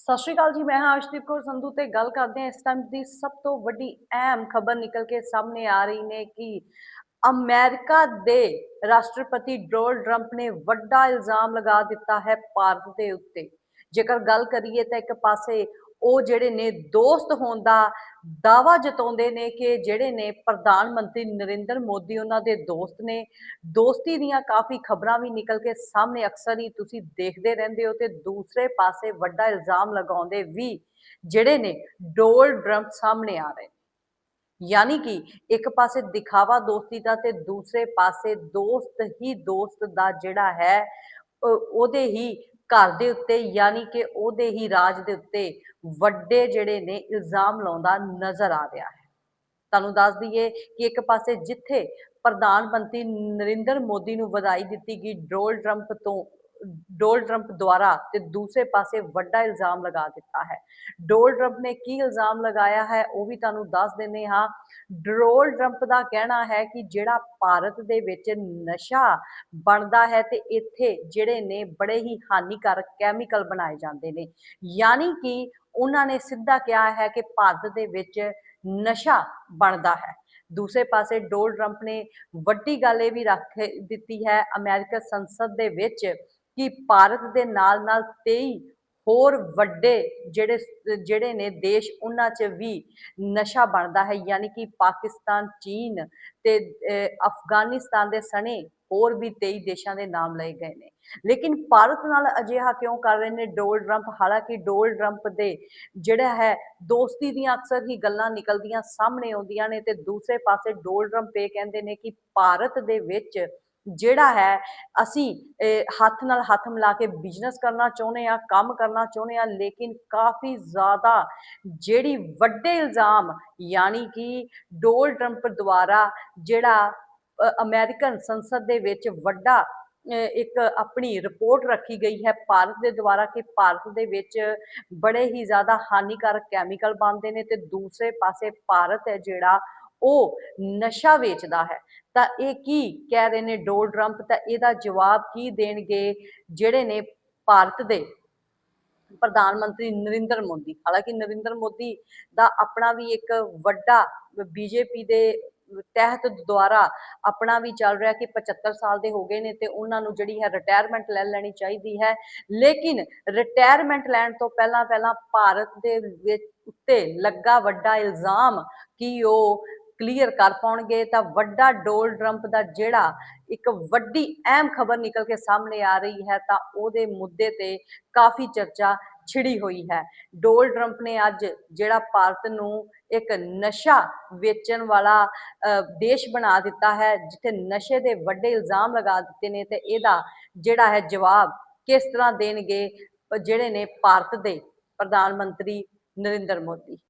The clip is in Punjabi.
ਸਤਿ ਸ਼੍ਰੀ ਅਕਾਲ ਜੀ, ਮੈਂ ਹਾਂ ਅਰਸ਼ਦੀਪ ਕੌਰ ਸੰਧੂ ਤੇ ਗੱਲ ਕਰਦੇ ਹਾਂ ਇਸ ਟਾਈਮ ਦੀ ਸਭ ਤੋਂ ਵੱਡੀ ਅਹਿਮ ਖਬਰ ਨਿਕਲ ਕੇ ਸਾਹਮਣੇ ਆ ਰਹੀ ਨੇ ਕਿ ਅਮਰੀਕਾ ਦੇ ਰਾਸ਼ਟਰਪਤੀ ਡੋਨਲਡ ਟਰੰਪ ਨੇ ਵੱਡਾ ਇਲਜ਼ਾਮ ਲਗਾ ਦਿੱਤਾ ਹੈ ਭਾਰਤ ਦੇ ਉੱਤੇ। ਜੇਕਰ ਗੱਲ ਕਰੀਏ ਤਾਂ ਇੱਕ ਪਾਸੇ ਉਹ ਜਿਹੜੇ ਨੇ ਦੋਸਤ ਹੋਣ ਦਾ ਦਾਵਾ ਜਤਾਉਂਦੇ ਨੇ ਕਿ ਜਿਹੜੇ ਨੇ ਪ੍ਰਧਾਨ ਮੰਤਰੀ ਨਰਿੰਦਰ ਮੋਦੀ, ਉਹਨਾਂ ਦੇ ਦੋਸਤ ਨੇ ਦੋਸਤੀ ਦੀਆਂ ਕਾਫੀ ਖਬਰਾਂ ਵੀ ਨਿਕਲ ਕੇ ਸਾਹਮਣੇ ਅਕਸਰ ਹੀ ਤੁਸੀਂ ਦੇਖਦੇ ਰਹਿੰਦੇ ਹੋ ਤੇ ਦੂਸਰੇ ਪਾਸੇ ਵੱਡਾ ਇਲਜ਼ਾਮ ਲਗਾਉਂਦੇ ਵੀ ਜਿਹੜੇ ਨੇ ਡੋਨਲਡ ਟਰੰਪ ਸਾਹਮਣੇ ਆ ਰਹੇ ਨੇ। ਯਾਨੀ ਕਿ ਇੱਕ ਪਾਸੇ ਦਿਖਾਵਾ ਦੋਸਤੀ ਦਾ ਤੇ ਦੂਸਰੇ ਪਾਸੇ ਦੋਸਤ ਹੀ ਦੋਸਤ ਦਾ ਜਿਹੜਾ ਹੈ ਉਹਦੇ ਹੀ ਘਰ ਦੇ ਉੱਤੇ, ਯਾਨੀ ਕਿ ਉਹਦੇ ਹੀ ਰਾਜ ਦੇ ਉੱਤੇ ਵੱਡੇ ਜਿਹੜੇ ਨੇ ਇਲਜ਼ਾਮ ਲਾਉਂਦਾ ਨਜ਼ਰ ਆ ਰਿਹਾ ਹੈ। ਤੁਹਾਨੂੰ ਦੱਸ ਦਈਏ ਕਿ ਇੱਕ ਪਾਸੇ ਜਿੱਥੇ ਪ੍ਰਧਾਨ ਮੰਤਰੀ ਨਰਿੰਦਰ ਮੋਦੀ ਨੂੰ ਵਧਾਈ ਦਿੱਤੀ ਗਈ ਡੋਨਲਡ ਟਰੰਪ ਤੋਂ ਡੋਨਲਡ ਟਰੰਪ ਦੁਆਰਾ ਤੇ ਦੂਸਰੇ ਪਾਸੇ ਵੱਡਾ ਇਲਜ਼ਾਮ ਲਗਾ ਦਿੱਤਾ ਹੈ। ਡੋਨਲਡ ਟਰੰਪ ਨੇ ਕੀ ਇਲਜ਼ਾਮ ਲਗਾਇਆ ਹੈ ਉਹ ਵੀ ਤੁਹਾਨੂੰ ਦੱਸ ਦਿੰਦੇ ਹਾਂ। ਡੋਨਲਡ ਟਰੰਪ ਦਾ ਕਹਿਣਾ ਹੈ ਕਿ ਜਿਹੜਾ ਭਾਰਤ ਦੇ ਵਿੱਚ ਨਸ਼ਾ ਬਣਦਾ ਹੈ ਤੇ ਇੱਥੇ ਜਿਹੜੇ ਨੇ ਬੜੇ ਹੀ ਹਾਨੀਕਾਰਕ ਕੈਮੀਕਲ ਬਣਾਏ ਜਾਂਦੇ ਨੇ। ਯਾਨੀ ਕਿ ਉਹਨਾਂ ਨੇ ਸਿੱਧਾ ਕਿਹਾ ਹੈ ਕਿ ਭਾਰਤ ਦੇ ਵਿੱਚ ਨਸ਼ਾ ਬਣਦਾ ਹੈ। ਦੂਸਰੇ ਪਾਸੇ ਡੋਨਲਡ ਟਰੰਪ ਨੇ ਵੱਡੀ ਗੱਲ ਇਹ ਵੀ ਰੱਖ ਦਿੱਤੀ ਹੈ, ਅਮਰੀਕਾ ਸੰਸਦ ਦੇ ਵਿੱਚ ਕਿ ਭਾਰਤ ਦੇ ਨਾਲ ਨਾਲ 23 ਹੋਰ ਵੱਡੇ ਜਿਹੜੇ ਜਿਹੜੇ ਨੇ ਦੇਸ਼, ਉਹਨਾਂ 'ਚ ਵੀ ਨਸ਼ਾ ਬਣਦਾ ਹੈ, ਯਾਨੀ ਕਿ ਪਾਕਿਸਤਾਨ, ਚੀਨ ਤੇ ਅਫਗਾਨਿਸਤਾਨ ਦੇ ਸਣੇ ਹੋਰ ਵੀ 23 ਦੇਸ਼ਾਂ ਦੇ ਨਾਮ ਲਏ ਗਏ ਨੇ। ਲੇਕਿਨ ਭਾਰਤ ਨਾਲ ਅਜਿਹਾ ਕਿਉਂ ਕਰ ਰਹੇ ਨੇ ਡੋਨਲਡ ਟਰੰਪ? ਹਾਲਾਂਕਿ ਡੋਨਲਡ ਟਰੰਪ ਦੇ ਜਿਹੜਾ ਹੈ, ਦੋਸਤੀ ਦੀਆਂ ਅਕਸਰ ਹੀ ਗੱਲਾਂ ਨਿਕਲਦੀਆਂ ਸਾਹਮਣੇ ਆਉਂਦੀਆਂ ਨੇ ਤੇ ਦੂਸਰੇ ਪਾਸੇ ਡੋਨਲਡ ਟਰੰਪ ਇਹ ਕਹਿੰਦੇ ਨੇ ਕਿ ਭਾਰਤ ਦੇ ਵਿੱਚ ਜਿਹੜਾ ਹੈ ਅਸੀਂ ਹੱਥ ਨਾਲ ਹੱਥ ਮਿਲਾ ਕੇ ਬਿਜ਼ਨਸ ਕਰਨਾ ਚਾਹੁੰਦੇ ਆ ਕੰਮ ਕਰਨਾ ਚਾਹੁੰਦੇ ਆ ਲੇਕਿਨ ਕਾਫੀ ਜ਼ਿਆਦਾ ਜਿਹੜੀ ਵੱਡੇ ਇਲਜ਼ਾਮ ਯਾਨੀ ਕਿ ਡੋਨਲਡ ਟਰੰਪ ਦੁਆਰਾ ਜਿਹੜਾ ਅ, ਅਮਰੀਕਨ ਸੰਸਦ ਦੇ ਵਿੱਚ ਵੱਡਾ ਅ, ਇੱਕ ਆਪਣੀ ਰਿਪੋਰਟ ਰੱਖੀ ਗਈ ਹੈ ਭਾਰਤ ਦੇ ਦੁਆਰਾ ਕਿ ਭਾਰਤ ਦੇ ਵਿੱਚ ਬੜੇ ਹੀ ਜ਼ਿਆਦਾ ਹਾਨੀਕਾਰਕ ਕੈਮੀਕਲ ਬਣਦੇ ਨੇ ਤੇ ਦੂਸਰੇ ਪਾਸੇ ਭਾਰਤ ਹੈ ਜਿਹੜਾ ਉਹ ਨਸ਼ਾ ਵੇਚਦਾ ਹੈ। ਤਾਂ ਇਹ ਕੀ ਕਹਿ ਰਹੇ ਨੇ ਡੋਨਲਡ ਟਰੰਪ? ਤਾਂ ਇਹਦਾ ਜਵਾਬ ਕੀ ਦੇਣਗੇ ਜਿਹੜੇ ਨੇ ਭਾਰਤ ਦੇ ਪ੍ਰਧਾਨ ਮੰਤਰੀ ਨਰਿੰਦਰ ਮੋਦੀ? ਹਾਲਾਂਕਿ ਨਰਿੰਦਰ ਮੋਦੀ ਦਾ ਆਪਣਾ ਵੀ ਇੱਕ ਵੱਡਾ ਬੀਜੇਪੀ ਦੇ ਤਹਿਤ ਦੁਆਰਾ ਆਪਣਾ ਵੀ ਚੱਲ ਰਿਹਾ ਕਿ 75 ਸਾਲ ਦੇ ਹੋ ਗਏ ਨੇ ਤੇ ਉਹਨਾਂ ਨੂੰ ਜਿਹੜੀ ਹੈ ਰਿਟਾਇਰਮੈਂਟ ਲੈ ਲੈਣੀ ਚਾਹੀਦੀ ਹੈ। ਲੇਕਿਨ ਰਿਟਾਇਰਮੈਂਟ ਲੈਣ ਤੋਂ ਪਹਿਲਾਂ ਪਹਿਲਾਂ ਭਾਰਤ ਦੇ ਵਿੱਚ ਉੱਤੇ ਲੱਗਾ ਵੱਡਾ ਇਲਜ਼ਾਮ ਕਿ ਉਹ ਕਲੀਅਰ ਕਰ ਪਾਉਣਗੇ ਤਾਂ ਵੱਡਾ ਡੋਨਲਡ ਟਰੰਪ ਦਾ ਜਿਹੜਾ ਇੱਕ ਵੱਡੀ ਅਹਿਮ ਖਬਰ ਨਿਕਲ ਕੇ ਸਾਹਮਣੇ ਆ ਰਹੀ ਹੈ ਤਾਂ ਉਹਦੇ ਮੁੱਦੇ ਤੇ ਕਾਫੀ ਚਰਚਾ ਛਿੜੀ ਹੋਈ ਹੈ। ਡੋਨਲਡ ਟਰੰਪ ਨੇ ਅੱਜ ਜਿਹੜਾ ਭਾਰਤ ਨੂੰ ਇੱਕ ਨਸ਼ਾ ਵੇਚਣ ਵਾਲਾ ਦੇਸ਼ ਬਣਾ ਦਿੱਤਾ ਹੈ, ਜਿੱਥੇ ਨਸ਼ੇ ਦੇ ਵੱਡੇ ਇਲਜ਼ਾਮ ਲਗਾ ਦਿੱਤੇ ਨੇ ਤੇ ਇਹਦਾ ਜਿਹੜਾ ਹੈ ਜਵਾਬ ਕਿਸ ਤਰ੍ਹਾਂ ਦੇਣਗੇ ਜਿਹੜੇ ਨੇ ਭਾਰਤ ਦੇ ਪ੍ਰਧਾਨ ਮੰਤਰੀ ਨਰਿੰਦਰ ਮੋਦੀ?